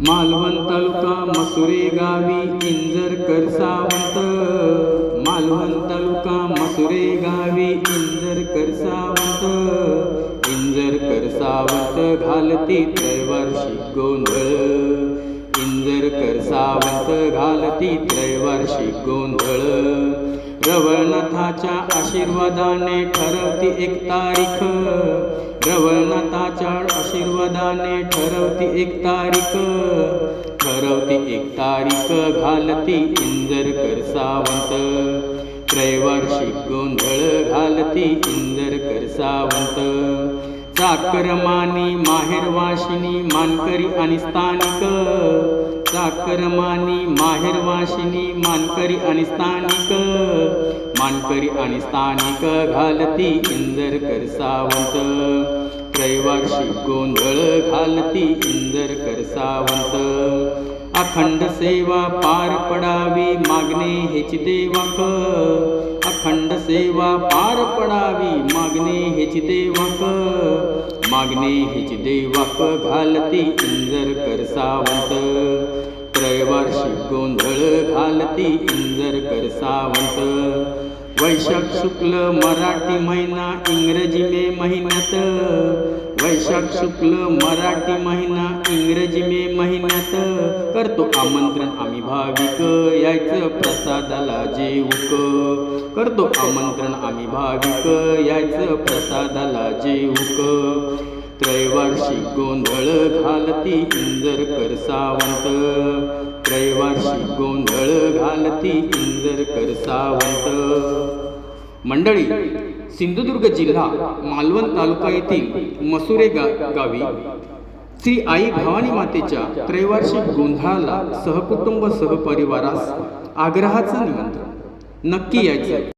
मालवण तालुका मसुरे गावी इंजरकर सावंत. मालवण तालुका मसुरे गावी इंजरकर सावंत. इंजरकर सावंत घालती त्रैवार्षिक गोंधळ. इंजरकर सावंत घालती त्रैवार्षिक गोंधळ. रवळनाथाच्या आशीर्वादाने ठरवती एक तारीख. रवळनाथाच्या आशीर्वादाने ठरवती एक तारीख. ठरवती एक तारीख घालती इंदरकर सावंत. त्रैवार्षिक गोंधळ घालती इंदरकर सावंत. चाकरमानी माहेरवाशिनी मानकरी आणि स्थानिक. चाकरमानी माहेरवाशिनी मानकरी आणि स्थानिक. मानकरी आणि स्थानिक घालती इंदरकर सावंत. त्रैवार्षिक गोंधळ घालती इंदरकर सावंत. अखंड सेवा पार पडावी मागणे हेची देवाक अखंड सेवा पार पडावी मागणे हेची देवाक मागणे हेची देवाक घालती इंजरकर सावंत. त्रैवार्षिक गोंधळ घालती इंजरकर सावंत. वैशाख शुक्ल मराठी महिना इंग्रजी मे महिन्यात. वैशाख शुक्ल मराठी महिना इंग्रजी मे महिन्यात. करतो आमंत्रण आम्ही भाविक यायचं प्रसादाला जेवूक. करतो आमंत्रण आम्ही भाविक यायचं प्रसादाला जेवूक. त्रैवार्षिक गोंधळ घालती इंजरकर सावंत त्रैवार्षिक गोंधळ घालती इंजरकर सावंत मंडळी सिंधुदुर्ग जिल्हा मालवण तालुका येथील मसुरे गा गावी श्री आई भवानी मातेच्या त्रैवार्षिक गोंधळाला सहकुटुंब सहपरिवारास आग्रहाचं निमंत्रण. नक्की यायचं